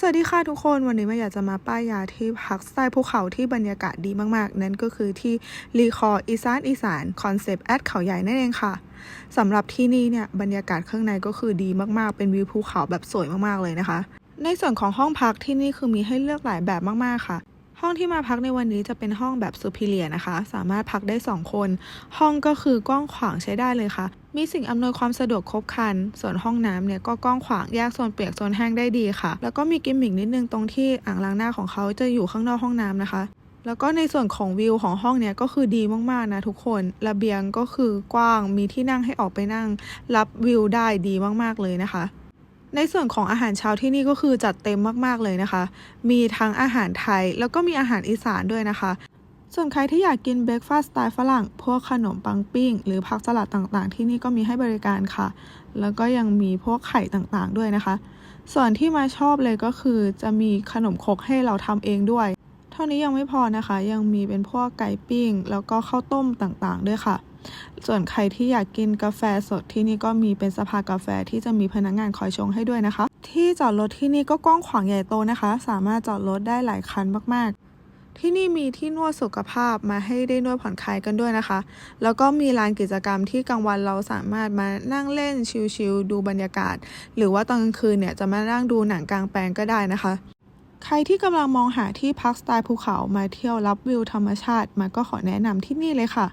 สวัสดีค่ะทุกคนวันนี้มาอยากจะมาป้ายยาที่พักสไตล์ภูเขาที่บรรยากาศดีมากๆ นั่นก็คือที่รีคอร์อีสานอีสานคอนเซปต์แอดเขาใหญ่นั่นเองค่ะสำหรับที่นี่เนี่ยบรรยากาศข้างในก็คือดีมากๆ เป็นวิวภูเขาแบบสวยมากๆเลยนะคะ ในส่วนของห้องพักที่นี่คือมีให้เลือกหลายแบบมากๆค่ะ ห้องที่มาพักในวันนี้จะเป็นห้องแบบซูพิเลียนะคะ สามารถพักได้ 2 คน ห้องก็คือกว้างขวางใช้ได้เลยค่ะ มีสิ่งอำนวยความสะดวกครบครัน ส่วนห้องน้ำเนี่ยก็กว้างขวางแยกโซนเปียกโซนแห้งได้ดีค่ะ แล้วก็มีกิมมิกนิดนึงตรงที่อ่างล้างหน้าของเขาจะอยู่ข้างนอกห้องน้ำนะคะแล้วก็ในส่วนของวิวของห้องเนี่ยก็คือดีมากๆนะทุกคน ระเบียงก็คือกว้าง มีที่นั่งให้ออกไปนั่ง รับวิวได้ดีมากๆเลยนะคะ ในส่วนของอาหารเช้าที่นี่ก็คือจัดเต็มมากๆเลยนะคะ มีทั้งอาหารไทยแล้วก็มีอาหารอีสานด้วยนะคะ ส่วนใครที่อยากกินเบรกฟาสต์สไตล์ฝรั่ง พวกขนมปังปิ้ง หรือผักสลัดต่างๆ ที่นี่ก็มีให้บริการค่ะ แล้วก็ยังมีพวกไข่ต่างๆด้วยนะคะ ส่วนที่มาชอบเลยก็คือจะมีขนมครกให้เราทำเองด้วย เท่านี้ยังไม่พอนะคะ ยังมีเป็นพวกไก่ปิ้ง แล้วก็ข้าวต้มต่างๆ ด้วยค่ะ ส่วนใครที่อยากกินกาแฟสดที่นี่ก็มีเป็นสภากาแฟที่จะมีพนักงานคอยชงให้ด้วยนะคะ ที่จอดรถที่นี่ก็กว้างขวางใหญ่โตนะคะ สามารถจอดรถได้หลายคันมากๆ ที่นี่มีที่นวดสุขภาพมาให้ได้นวดผ่อนคลายกันด้วยนะคะ แล้วก็มีลานกิจกรรมที่กลางวันเราสามารถมานั่งเล่นชิลๆดูบรรยากาศ หรือว่าตอนกลางคืนเนี่ยจะมานั่งดูหนังกลางแปลงก็ได้นะคะใครที่กำลังมองหาที่พักสไตล์ภูเขามาเที่ยวรับวิวธรรมชาติมาก็ขอแนะนำที่นี่เลยค่ะ